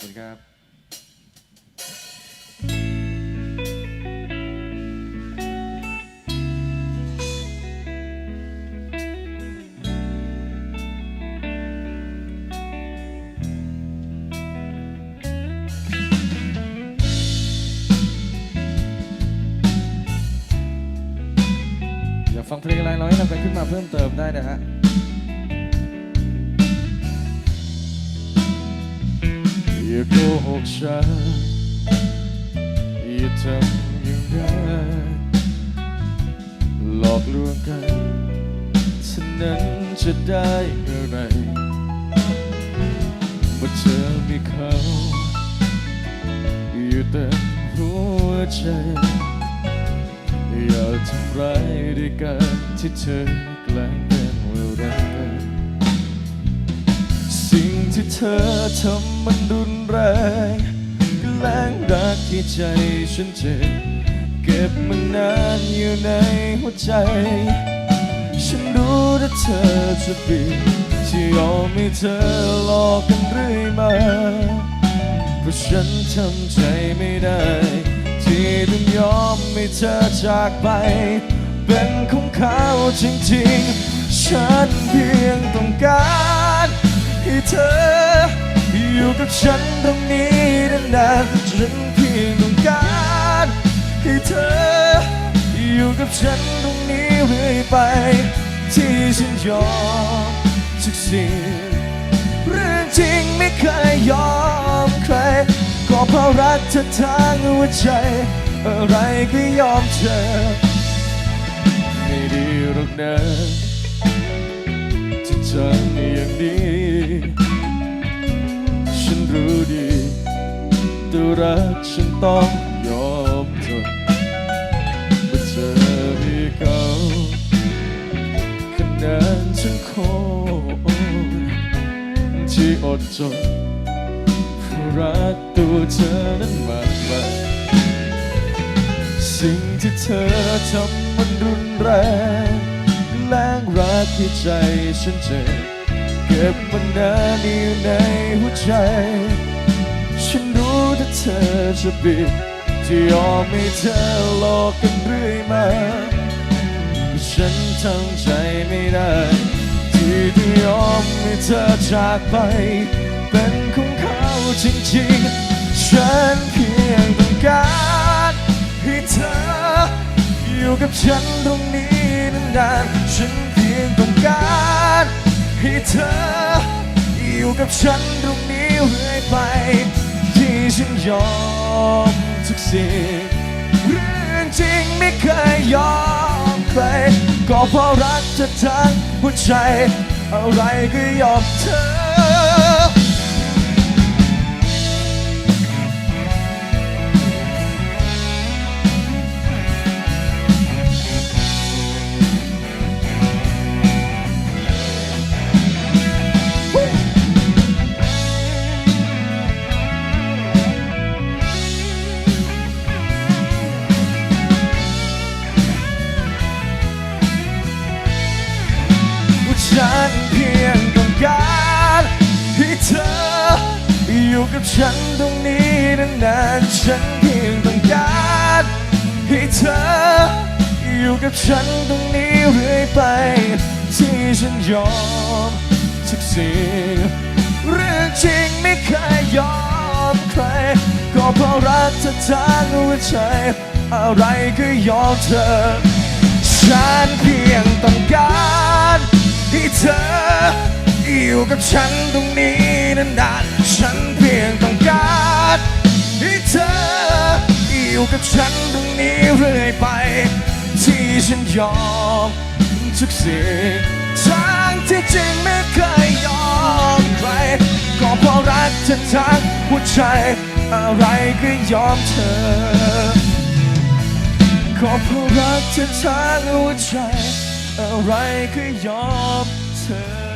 อบคุณครับอยากฟังเพลงอะไรเราให้นำกันขึ้นมาเพิ่มเติมได้นะฮะ อย่าโกหกฉันอย่าทำอย่างนั้นหลอกลวงกันฉะนั้นจะได้อะไรเมื่อเธอมีเขาอยู่เต็มหัวใจอย่าทำร้ายด้วยกันที่เธอแกล้งเป็นว่ารักกันสิ่งที่เธอทำมันรุน แรงแกล้งรักที่ใจฉันเจ็บเก็บมันนานอยู่ในหัวใจ ฉันรู้ว่าเธอจะปิดที่ยอมให้เธอหลอกกันเรื่อยมาเพราะฉันทำใจไม่ได้ ที่ต้องยอมให้เธอจากไป เป็นของเขาจริงๆ ฉันเพียงต้องการให้เธอ กับฉันตรงนี้นานๆฉันเพียงต้องการให้เธอ อยู่กับฉันตรงนี้เรื่อยไป ที่ฉันยอมทุกสิ่งเรื่องจริงไม่เคยยอมใครก็เพราะรักเธอทางหัวใจ อะไรก็ยอมเธอ ไม่ดีหรอกนะที่ทำอย่างนี้ รักฉันต้องยอมทนเมื่อเธอมีเขาขนาดฉันโคตรที่อดจนเพราะรักตัวเธอนั้นมากไปสิ่งที่เธอทำมันรุนแรงแรงรักที่ใจฉันเจ็บเก็บมันนานอยู่ในหัวใจ ฉันรู้ถ้าเธอจะปิดที่ยอมให้เธอหลอกกันเรื่อยมาฉันทำใจไม่ได้ ที่ต้องยอมให้เธอจากไป เป็นของเขาจริงๆ ฉันเพียงต้องการให้เธอ อยู่กับฉันตรงนี้นานๆฉันเพียงต้องการให้เธอ อยู่กับฉันตรงนี้เรื่อยไป ฉันยอมทุกสิ่งเรื่องจริงไม่เคยยอมใครก็เพราะรักเธอทั้งหัวใจ อะไรก็ยอมเธอ อยู่กับฉันตรงนี้นานๆฉันเพียงต้องการให้เธอ อยู่กับฉันตรงนี้เรื่อยไป ที่ฉันยอมทุกสิ่งเรื่องจริงไม่เคยยอมใคร ก็เพราะรักเธอทั้งหัวใจอะไรก็ยอมเธอ ฉันเพียงต้องการให้เธอ อยู่กับฉันตรงนี้นานๆฉัน เพียงต้องการให้เธออยู่กับฉันตรงนี้เรื่อยไป ที่ฉันยอมทุกสิ่งทางที่จริงไม่เคยยอมใครก็เพราะรักเธอทั้งหัวใจอะไรก็ยอมเธอขอเพราะรักเธอทั้งหัวใจอะไรก็ยอมเธอ